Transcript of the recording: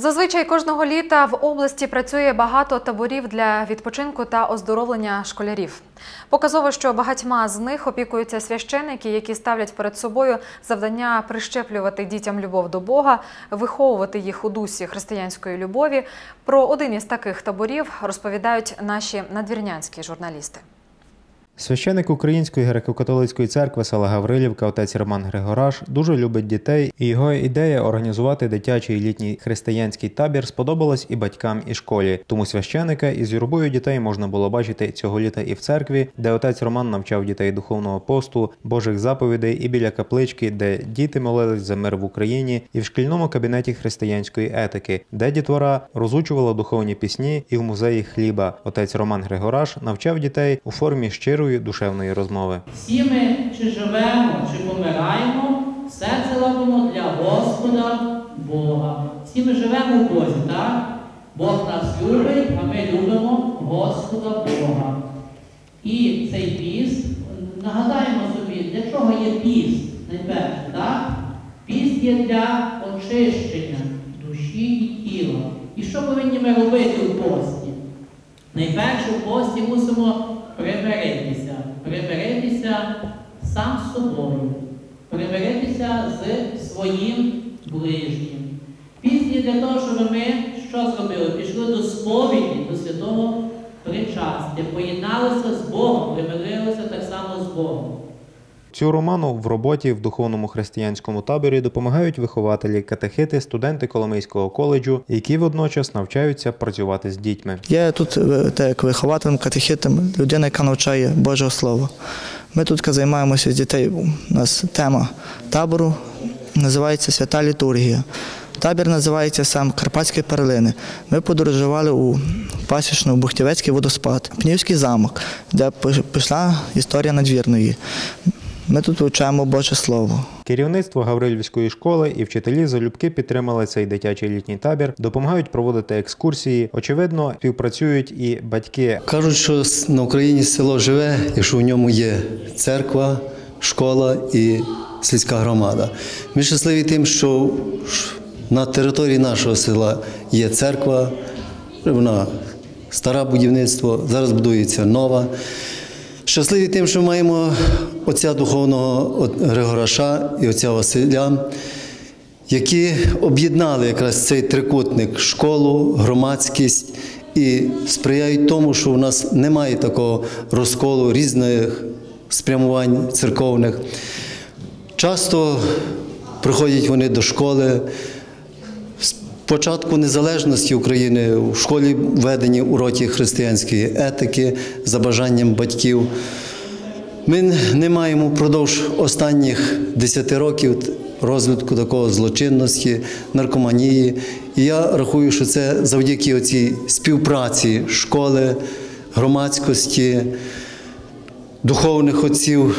Зазвичай кожного літа в області працює багато таборів для відпочинку та оздоровлення школярів. Показово, що багатьма з них опікуються священники, які ставлять перед собою завдання прищеплювати дітям любов до Бога, виховувати їх у дусі християнської любові. Про один із таких таборів розповідають наші надвірнянські журналісти. Священик Української греко-католицької церкви села Гаврилівка, отець Роман Григораш, дуже любить дітей, і його ідея організувати дитячий літній християнський табір сподобалась і батькам, і школі. Тому священика із юрбою дітей можна було бачити цього літа і в церкві, де отець Роман навчав дітей духовного посту, Божих заповідей, і біля каплички, де діти молились за мир в Україні, і в шкільному кабінеті християнської етики, де дітвора розучувала духовні пісні, і в музеї хліба. Отець Роман Григораш навчав дітей у формі щирої душевної розмови. Всі ми чи живемо, чи помираємо, серце робимо для Господа Бога. Всі ми живемо в Бозі, так? Бог нас любить, а ми любимо Господа Бога. І цей піст, нагадаємо собі, для чого є піст найперше, так? Піст є для очищення душі і тіла. І що повинні ми робити у пості? Найперше в пості мусимо примиритися. Примиритися сам з собою, примиритися з своїм ближнім. Пісні для того, щоб ми що зробили? Пішли до сповіді, до святого причастя, поєдналися з Богом, примирилися так само з Богом. Цю роману в роботі в духовному християнському таборі допомагають вихователі, катехити, студенти Коломийського коледжу, які водночас навчаються працювати з дітьми. Я тут е, так, вихователем, катехітом, людина, яка навчає Божого Слова. Ми тут займаємося з дітей. У нас тема табору називається Свята літургія. Табір називається сам Карпатські перлини. Ми подорожували у пасічну Бухтівецький водоспад, Пнівський замок, де пішла історія надвірної. Ми тут вивчаємо Боже Слово. Керівництво Гаврилівської школи і вчителі залюбки підтримали цей дитячий літній табір, допомагають проводити екскурсії. Очевидно, співпрацюють і батьки. Кажуть, що на Україні село живе, якщо в ньому є церква, школа і сільська громада. Ми щасливі тим, що на території нашого села є церква, вона стара будівництво, зараз будується нова. Щасливі тим, що маємо отця духовного Григораша і отця Василя, які об'єднали якраз цей трикутник школу, громадськість і сприяють тому, що у нас немає такого розколу різних спрямувань церковних. Часто приходять вони до школи. Початку незалежності України у школі введені уроки християнської етики за бажанням батьків. Ми не маємо впродовж останніх 10 років розвитку такого злочинності, наркоманії. І я рахую, що це завдяки цій співпраці школи, громадськості, духовних отців.